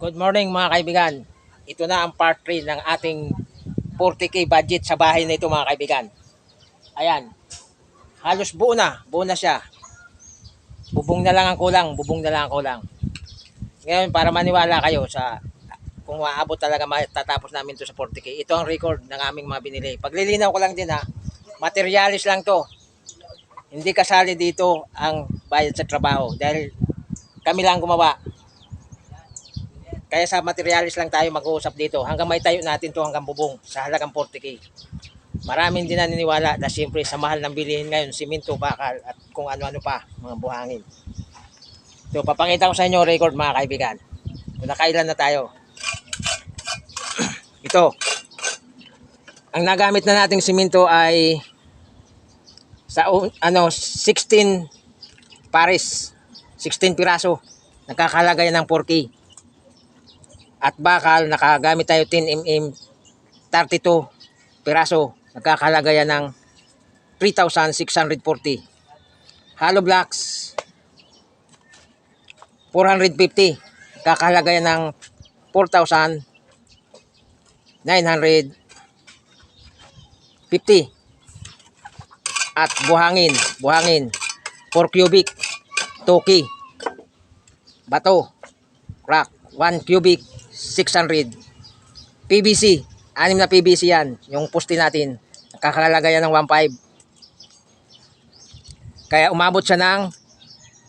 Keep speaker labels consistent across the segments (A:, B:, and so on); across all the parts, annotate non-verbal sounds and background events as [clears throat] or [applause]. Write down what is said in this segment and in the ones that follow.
A: Good morning mga kaibigan. Ito na ang part 3 ng ating 40k budget sa bahay na ito mga kaibigan. Ayan. Halos buo na. Buo na siya. Bubong na lang ang kulang. Bubong na lang ang kulang. Ngayon para maniwala kayo sa kung maabot talaga matatapos namin to sa 40k. Ito ang record ng aming mga binili. Paglilinaw ko lang din ha. Materialis lang to. Hindi kasali dito ang bayad sa trabaho dahil kami lang gumawa. Kaya sa materialis lang tayo mag-uusap dito. Hanggang may tayo natin to hanggang bubong sa halagang 40k. Maraming din naniniwala na siyempre sa mahal ng bilihin ngayon, siminto, bakal at kung ano-ano pa, mga buhangin. So, papakita ko sa inyo record mga kaibigan. Kung nakailan na tayo. [clears throat] Ito. Ang nagamit na nating siminto ay sa ano 16 pares 16 piraso nagkakalagay ng 4K at bakal nakagamit tayo 10 mm 32 piraso. Nagkakalagay ng 3,640 hollow blocks 450 nagkakalagay ng 4,950 at buhangin, buhangin, 4 cubic, toki, bato, rock, 1 cubic, 600, PVC, anim na PVC yan, yung poste natin, nakakalagay yan ng 1.5. Kaya umabot siya ng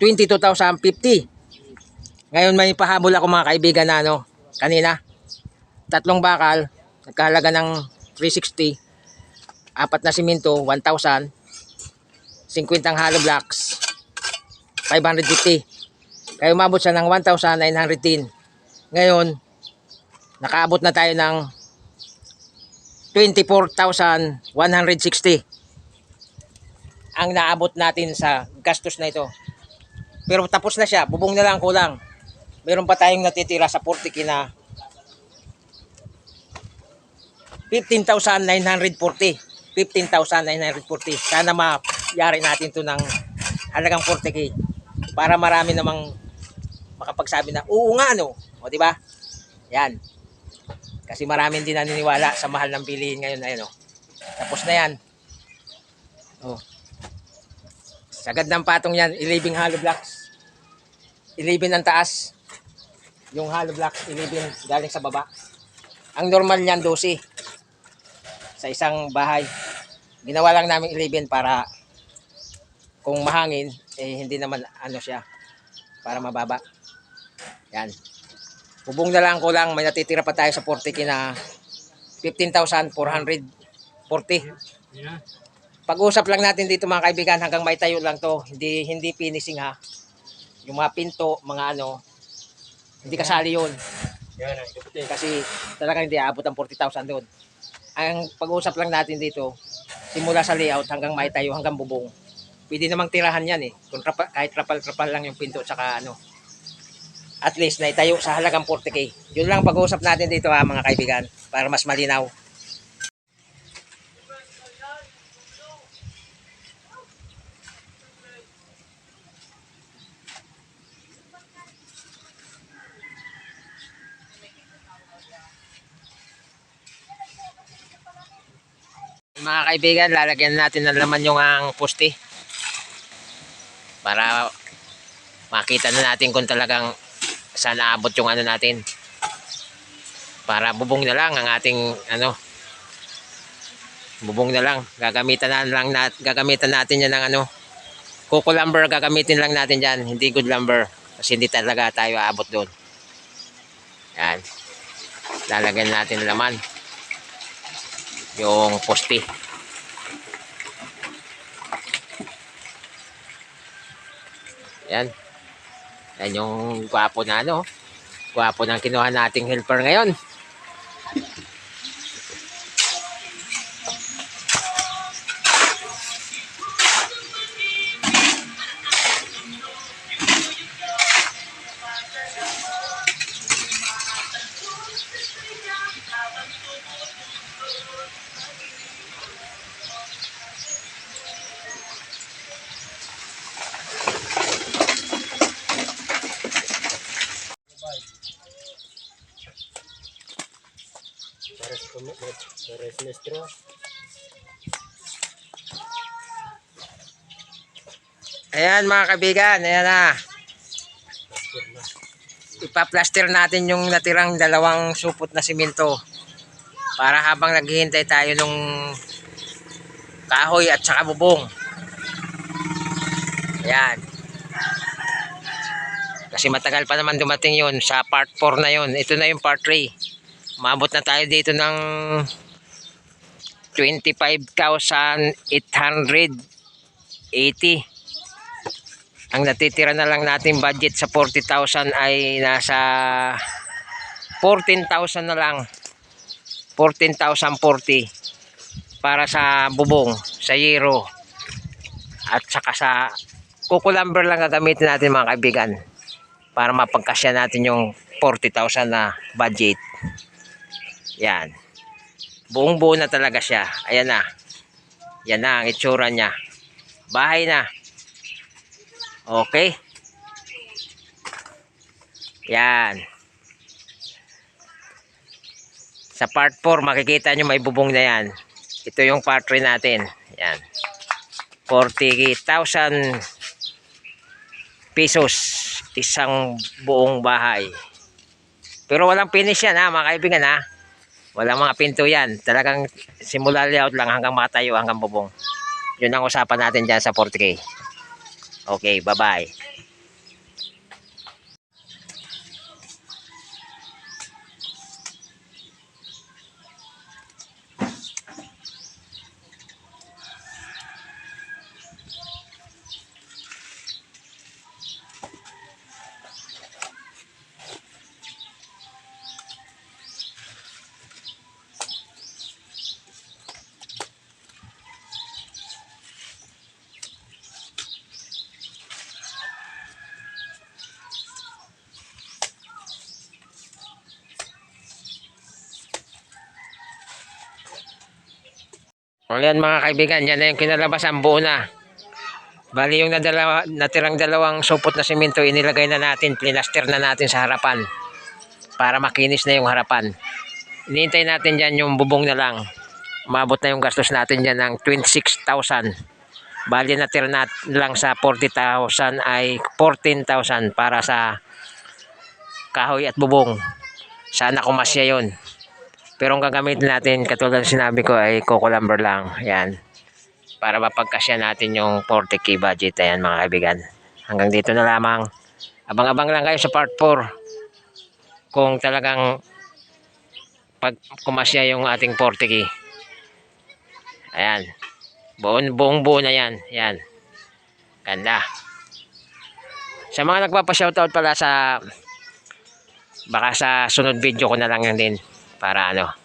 A: 22,050. Ngayon may pahabol ako mga kaibigan na ano, kanina, tatlong bakal, nagkahalaga ng 360, apat na simento, 1,000, 50 ang hollow blocks, 550. Kaya umabot siya ng 1,910. Ngayon, nakaabot na tayo ng 24,160 ang naabot natin sa gastos na ito. Pero tapos na siya, bubong na lang kulang. Meron pa tayong natitira sa 40 na 15,940. 15,940. Sana mayari natin to ng halagang 40k para marami namang makapagsabi na oo nga no. O di ba? Yan. Kasi maraming din naniniwala sa mahal ng bilihin ngayon ayun oh. Tapos na yan. Oh. Sagad ng patong yan, 11 hollow blocks. 11 ang taas. Yung hollow blocks, 11 galing sa baba. Ang normal niyan, 12 sa isang bahay. Ginawa lang namin 11 para kung mahangin, eh hindi naman ano siya, para mababa. Yan. Bubong na lang ko lang, may natitira pa tayo sa 40 na 15,440. Pag-usap lang natin dito mga kaibigan hanggang may tayo lang to. Hindi hindi finishing ha. Yung mga pinto, mga ano, hindi kasali yun. Kasi talagang hindi aabot ang 40,000 doon. Ang pag-usap lang natin dito, simula sa layout hanggang may tayo hanggang bubong. Pwede namang tirahan yan eh. Kung trapa, kahit trapal-trapal lang yung pinto tsaka ano. At least na itayo sa halagang 40k. Yun lang pag-uusap natin dito ha mga kaibigan para mas malinaw. Mga kaibigan, lalagyan natin ng laman yung ang poste. Para makita na natin kung talagang saan naabot yung ano natin. Para bubong na lang ang ating ano. Bubong na lang. Gagamitan na lang nat gagamitan natin yan ng ano. Coco lumber gagamitin lang natin diyan, hindi good lumber kasi hindi talaga tayo aabot doon. Yan. Lalagyan natin laman yung poste. Yan. Yan yung gwapo na ano. Gwapo ng kinuha nating helper ngayon.
B: Pares ko mo, pares na straw.
A: Ayan mga kaibigan, ayan na.
B: Pastor na.
A: Ipa-plaster natin yung natirang dalawang supot na simento. Para habang naghihintay tayo nung kahoy at saka bubong. Ayan. Kasi matagal pa naman dumating yun sa part 4 na yun. Ito na yung part 3. Umabot na tayo dito ng 25,880. Ang natitira na lang natin budget sa 40,000 ay nasa 14,000 na lang. 14,040 para sa bubong, sa yero. At saka sa kukulamber lang gagamitin natin mga kaibigan para mapagkasya natin yung 40,000 na budget. Yan. Buong buo na talaga siya. Ayan na. Yan na ang itsura niya. Bahay na. Okay. Yan. Sa part 4, makikita nyo may bubong na yan. Ito yung part 3 natin. Yan. 40,000 pesos. Isang buong bahay. Pero walang finish yan ha, mga kaibigan ha. Walang mga pinto yan. Talagang simula layout lang hanggang matayo hanggang bubong. Yun ang usapan natin dyan sa 40K. Okay, bye-bye. O yan mga kaibigan, yan na yung kinalabasan buo na. Bali yung nadala, natirang dalawang supot na simento, inilagay na natin, plinaster na natin sa harapan. Para makinis na yung harapan. Inihintay natin dyan yung bubong na lang. Umabot na yung gastos natin dyan ng 26,000. Bali natira na lang sa 40,000 ay 14,000 para sa kahoy at bubong. Sana kumasya yun. Pero ang gagamitin natin, katulad sinabi ko, ay coco lumber lang. Yan. Para mapagkasya natin yung 40k budget. Ayan mga kaibigan. Hanggang dito na lamang. Abang-abang lang kayo sa part 4. Kung talagang pag kumasya yung ating 40k. Ayan. Buong, buong buo na yan. Yan. Ganda. Sa mga nagpapa-shoutout pala sa baka sa sunod video ko na lang yan din para ano